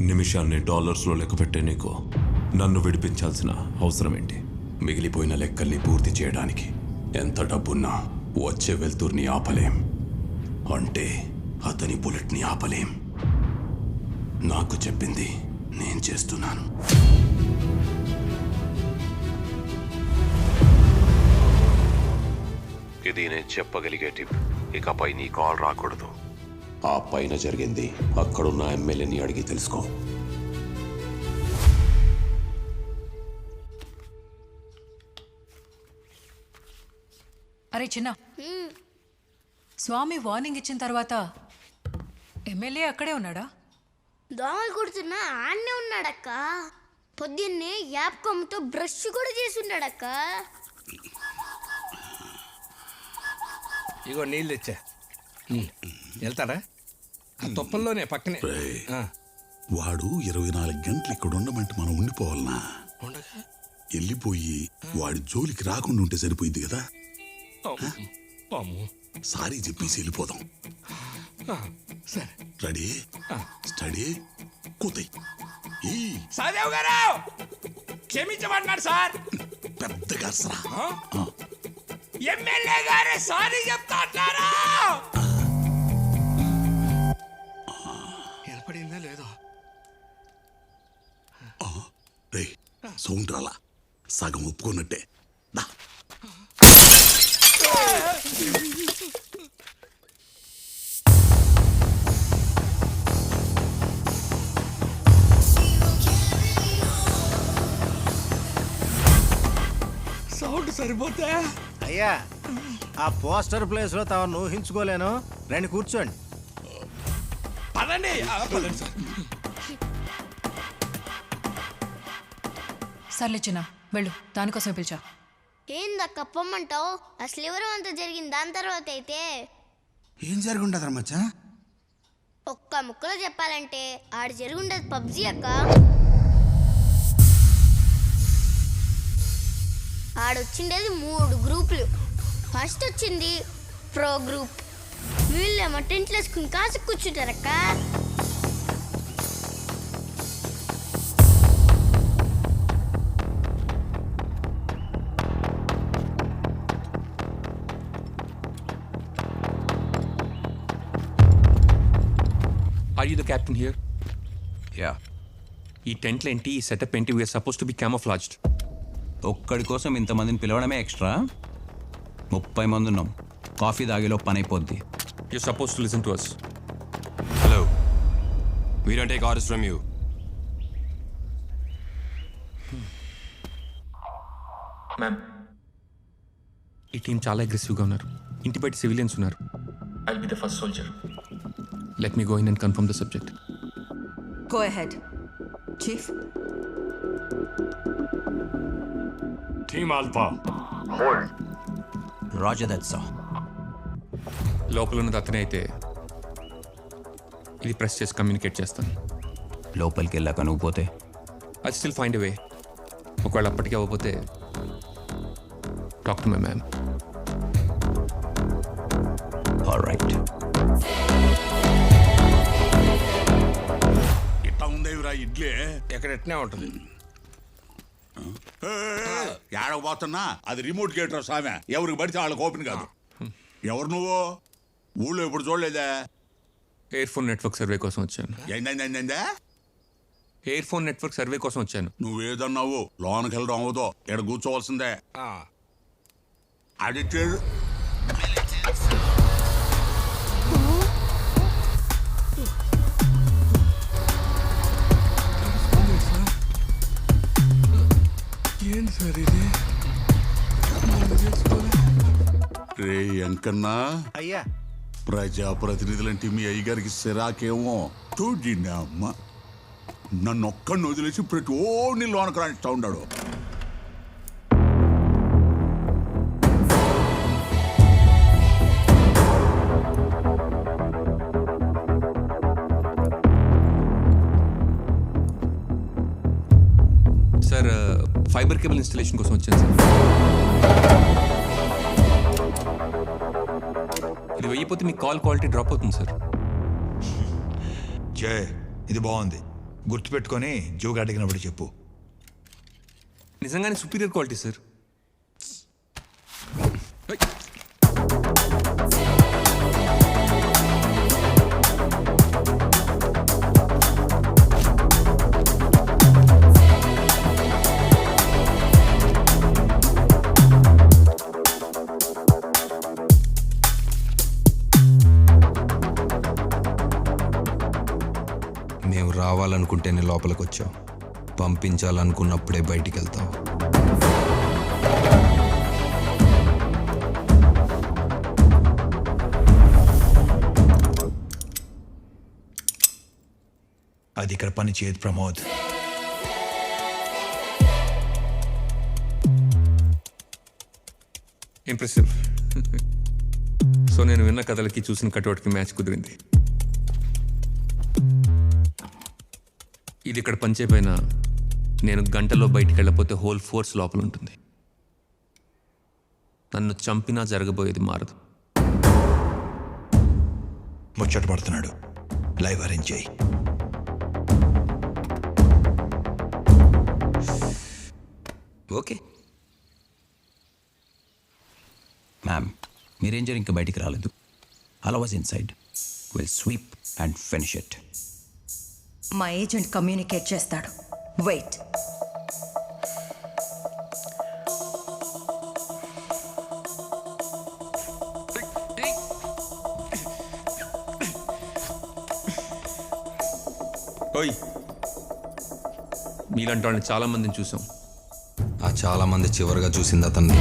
నిమిషాన్ని డాలర్స్లో లెక్క పెట్టే నీకు నన్ను విడిపించాల్సిన అవసరం ఏంటి మిగిలిపోయిన లెక్కల్ని పూర్తి చేయడానికి ఎంత డబ్బున్నా వచ్చే వెళ్తుర్ని ఆపలేం. అంటే అతని బుల్లెట్ని ఆపలేం. నాకు చెప్పింది నేను చేస్తున్నాను. ఇది నేను చెప్పగలిగే టిప్. ఇకపై నీ కాల్ రాకూడదు. ఆ పైన జరిగింది. అక్కడున్న ఎమ్మెల్యేని అడిగి తెలుసుకో. అరే చిన్న. స్వామి వార్నింగ్ ఇచ్చిన తర్వాత ఎమ్మెల్యే అక్కడే ఉన్నాడా? దోమలు కుడుతున్నా ఆడనే ఉన్నాడక్క. పొద్దున్నే యాప్ కొమ్మతో బ్రష్ కూడా చేసి ఉన్నాడక్క ఇగో నీళ్ళు తెచ్చా. వెళ్తారా ఆ తుప్పల్లోనే పక్కనే. వాడు ఇరవై నాలుగు గంటలు ఇక్కడ ఉండమంటే మనం ఉండిపోవాలనా? ఉండగా? వెళ్ళిపోయి వాడి జోలికి రాకుండా ఉంటే సరిపోయింది కదా. సారీ చెప్పేసి వెళ్ళిపోదాం. సరే. రెడీ? స్టడీ? కూతయ్ సాదేవ్ గారు! సార్. పెద్దగా అసరా. ఎమ్మెల్యే గారే సారీ చెప్తా సౌండ్ రాలా సగం ఒప్పుకున్నట్టే. దా. సౌండ్ సరిపోతే? అయ్యా ఆ పోస్టర్ ప్లేస్లో తమ ఊహించుకోలేను. రండి కూర్చోండి. పదండి. పదండి సార్. సర్లే చిన్న వెళ్ళు. దానికోసం పిలిచా. ఏందక్క పొమ్మంటావు? అసలు ఎవరు అంత జరిగింది దాని తర్వాత అయితే ఏం జరిగి ఉండదు మచ్చా? ఒక్క ముక్కలో చెప్పాలంటే ఆడ జరుగుండదు పబ్జి అక్క. ఆడొచ్చిండేది మూడు గ్రూపులు. ఫస్ట్ వచ్చింది ప్రో గ్రూప్. వీళ్ళేమో టెంట్లు వేసుకుని కాసు కూర్చుంటారక్క. Captain here? యా ఈ టెంట్లు ఏంటి? ఈ సెటప్ ఏంటి? We're supposed to be camouflaged ఒక్కడి కోసం ఇంతమందిని పిలవడమే ఎక్స్ట్రా ముప్పై మంది ఉన్నాం. కాఫీ తాగేలో పని అయిపోద్ది you suppose to listen to us hello we don't take orders from you ma'am ఈ టీం చాలా అగ్రెసివ్గా ఉన్నారు. ఇంటి బయట సివిలియన్స్ ఉన్నారు. I be the first soldier let me go in and confirm the subject Go ahead. Chief? Team alpha roger that so లోపల ఉన్నది అతనే అయితే ఇది ప్రెస్ చేసి కమ్యూనికేట్ చేస్తాను. లోపలికి వెళ్ళాక నువ్వు పోతే? ఐ స్టిల్ ఫైండ్ వే ఒకవేళ అప్పటికి అవ్వకపోతే talk to my ma'am idli. ఇక్కడ ఎట్నే ఉంటుంది? ఏడకపోతున్నా అది రిమోట్ గేటర్ సామె. ఎవరికి పడితే వాళ్ళకి ఓపెన్ కాదు. ఎవరు నువ్వు? ఊళ్ళో ఎప్పుడు చూడలేదా? ఎయిర్ ఫోన్ నెట్వర్క్ సర్వే కోసం వచ్చాను. ఏందందా ఎయిర్ ఫోన్ నెట్వర్క్ సర్వే కోసం వచ్చాను. నువ్వేదన్నావు? లోనకి వెళ్ళడం అవదో ఇక్కడ కూర్చోవలసిందే. ఆ, రే ఎంకన్నా అయ్యా. ప్రజాప్రతినిధులంటే మీ అయ్యగారికి సిరాకేమో చూడండి అమ్మ. నన్ను ఒక్కడిని వదిలేసి ప్రతి ఓడిని లోనకు రాణిస్తా ఉన్నాడు. సార్ ఫైబర్ కేబుల్ ఇన్స్టలేషన్ కోసం వచ్చాను సార్. వెయ్యిపోతే మీ కాల్ క్వాలిటీ డ్రాప్ అవుతుంది సార్. జే ఇది బాగుంది. గుర్తుపెట్టుకొని జోగా అడిగినప్పుడు చెప్పు. నిజంగానే సుపీరియర్ క్వాలిటీ సార్. రావాలనుకుంటేనే లోపలికి వచ్చాం పంపించాలనుకున్నప్పుడే బయటికి వెళ్తాం అది ఇక్కడ పని చేయదు ప్రమోద్. ఇంప్రెసివ్ సో నేను విన్న కథలకి చూసిన కటౌట్కి మ్యాచ్ కుదిరింది. ఇది ఇక్కడ పనిచేపోయినా నేను గంటలో బయటికి వెళ్ళకపోతే హోల్ ఫోర్స్ లోపల ఉంటుంది. నన్ను చంపినా జరగబోయేది మారదు. ముచ్చట పడుతున్నాడు. లైవ్ అరేంజ్ చేయి. ఓకే. మ్యామ్ మీరేం చేయరు ఇంకా బయటికి రాలేదు. అలా was inside will sweep and finish it మా ఏజెంట్ కమ్యూనికేట్ చేస్తాడు. వెయిట్. ఓయ్. మీలాంటి వాళ్ళని చాలా మందిని చూసాం. ఆ చాలా మంది చివరిగా చూసింది అతన్ని.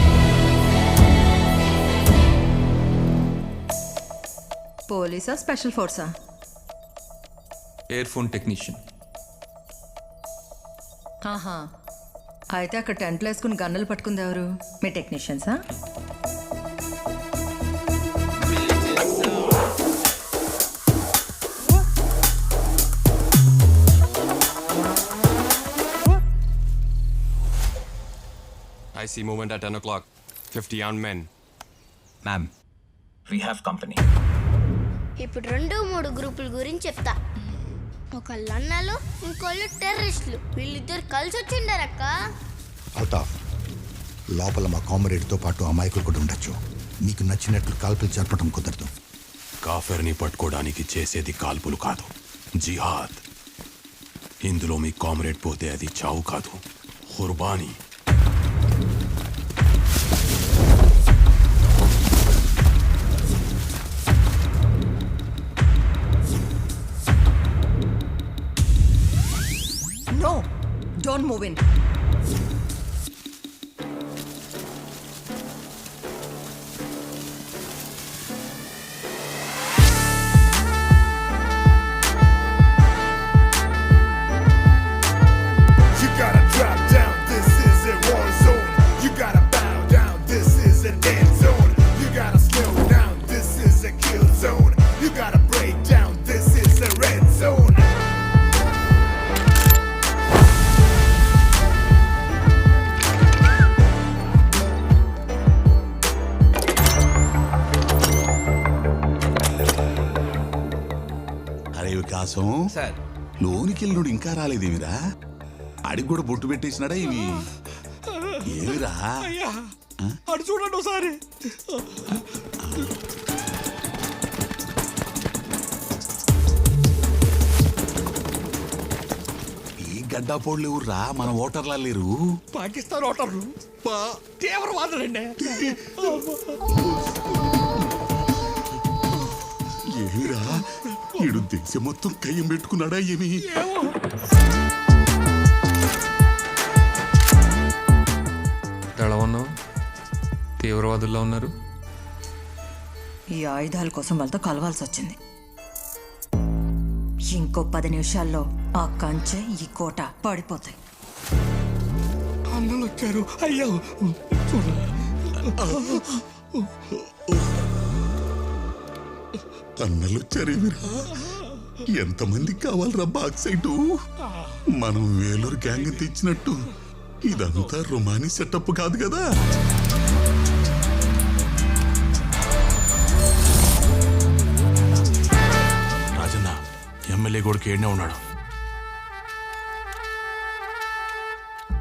పోలీసా స్పెషల్ ఫోర్సా? ఎయిర్ ఫోన్ టెక్నీషియన్ ఆహా. అయితే అక్కడ టెంట్లు వేసుకుని గన్నులు పట్టుకుంది ఎవరు? మీ టెక్నీషియన్సా I see movement at 10 o'clock. 50 armed men. Ma'am we have company ఇప్పుడు రెండు మూడు గ్రూపుల గురించి చెప్తా. ఒకళ్ళు అన్నలు ఇంకోళ్ళు టెర్రరిస్టులు వీళ్ళిద్దరు కలిసి వచ్చిండారక్క అల్తాఫ్ లోపల మా కామ్రేడ్తో పాటు అమాయకులు కూడా ఉండొచ్చు. నీకు నచ్చినట్లు కాల్పులు జరపడం కుదరదు. కాఫెర్ని పట్టుకోవడానికి చేసేది కాల్పులు కాదు జిహాద్. ఇందులో మీ కామ్రేడ్ పోతే అది చావు కాదు. హుర్బానీ. Win. లోనికి వెళ్ళినోడు ఇంకా రాలేదేమిరా? అడిగి కూడా బొట్టు పెట్టేసినాడా ఇవి? ఏమిరా? అటు చూడండి ఒకసారి. ఈ గడ్డాపోళ్ళు ఎవర్రా? మన ఓటర్లా లేరు? పాకిస్తాన్ ఓటర్లు. తీవ్రవాదులండి. ఏమిరా? ఈడు దేశం మొత్తం కయ్యం పెట్టుకున్నాడా ఏమి? ఎలా ఉన్నావు తీవ్రవాదుల్లో ఉన్నారు. ఈ ఆయుధాల కోసం వాళ్ళతో కలవాల్సి వచ్చింది. ఇంకో పది నిమిషాల్లో ఆ కంచె ఈ కోట పడిపోతాయి. అన్నలు వచ్చారు. అయ్యో. అన్నలు చరివిరా ఎంతమందికి కావాలరా బాక్సైటు మనం వేలూరు గ్యాంగ్ తెచ్చినట్టు. ఇదంతా రుమాని సెటప్ కాదు కదా. రాజన్న ఎమ్మెల్యే కొడుకు ఏడనే ఉన్నాడు.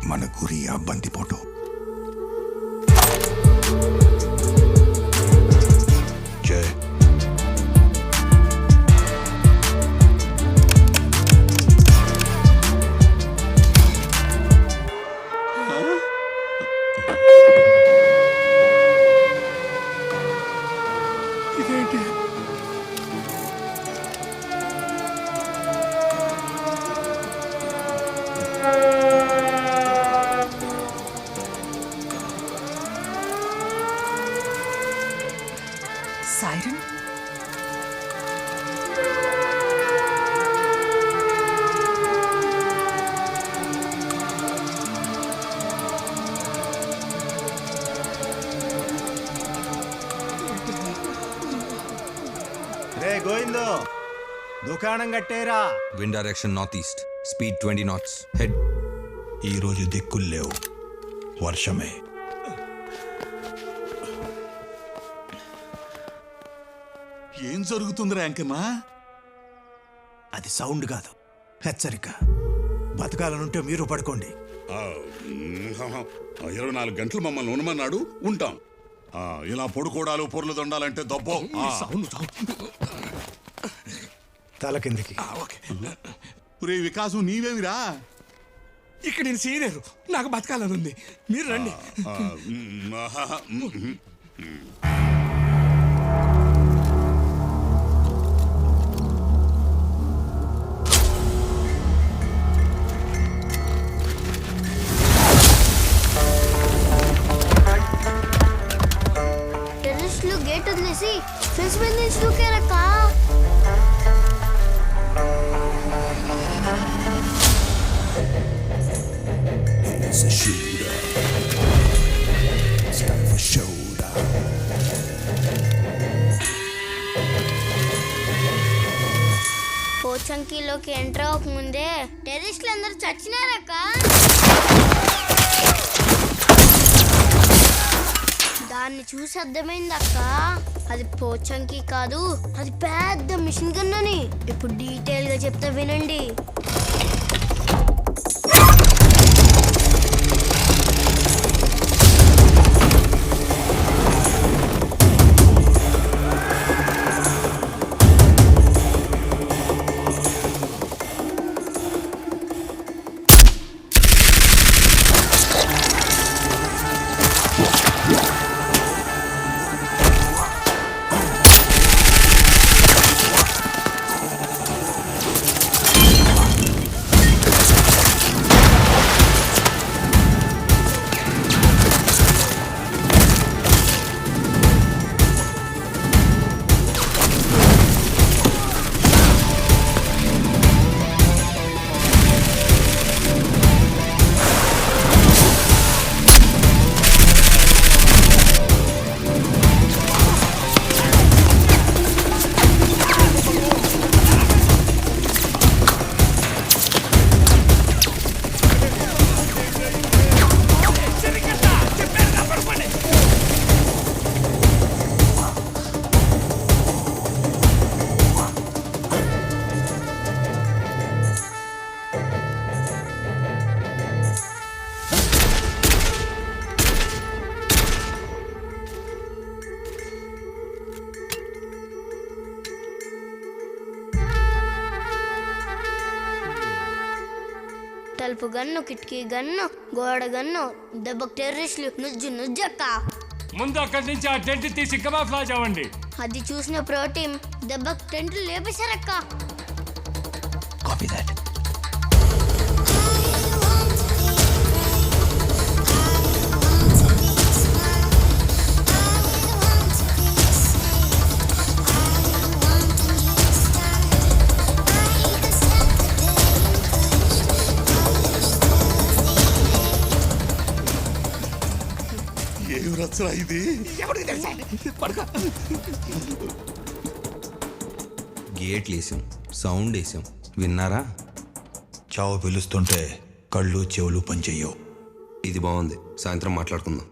మన గురి ఆ బంతిపోటు. దుకాణం కట్టేరా. Wind direction north east speed twenty knots head ఈరోజు దిక్కులు లేవు. వర్షమే. ఏం జరుగుతుందిరా అంకన్నా అది సౌండ్ కాదు. హెచ్చరిక. బతకాలనుంటే మీరు పడుకోండి. ఇరవై నాలుగు గంటలు మమ్మల్ని ఉండమన్నాడు ఉంటాం. ఆ, ఇలా పొడుకోడాలు పొర్లు దొండాలంటే దబ్బో ఆ. తల కిందికి. ఒరే వికాసం నీవేమిరా? ఇక్కడ నేను సీనియర్. నాకు బతకాలని ఉంది మీరు రండి. మ్. టెర్రస్లు గేట్ వదిలేసి ఫెన్స్ మీద నుంచి It's a shooter. It's time for showdown. పోచంకిలోకి ఎంటర్ అవ్వకముందే టెర్రస్లు అందరూ చచ్చినారక్క దాన్ని చూసి అర్థమైంది అక్క అది పోచంకి కాదు అది పెద్ద మిషన్ గన్ అని ఇప్పుడు డీటెయిల్గా చెప్తా వినండి తలుపు గన్ను కిటికీ గన్ను గోడ గన్ను దెబ్బకు టెర్రస్లు నుజ్జు నుజ్జక్క. ముందు అక్కడి నుంచి ఆ టెంట్ తీసి కమాఫ్లాజ్ అవ్వండి. అది చూసిన ప్రోటీన్ దెబ్బకు టెంట్లు లేపేశారక్క. కాపీ దాట్ రచ్చరా ఇది. ఎవరికి తెలుసా? పడుకో. గేట్లు వేసాం సౌండ్ వేసాం. విన్నారా? చావు పిలుస్తుంటే కళ్ళు చెవులు పనిచెయ్యవు ఇది బాగుంది. సాయంత్రం మాట్లాడుకుందాం.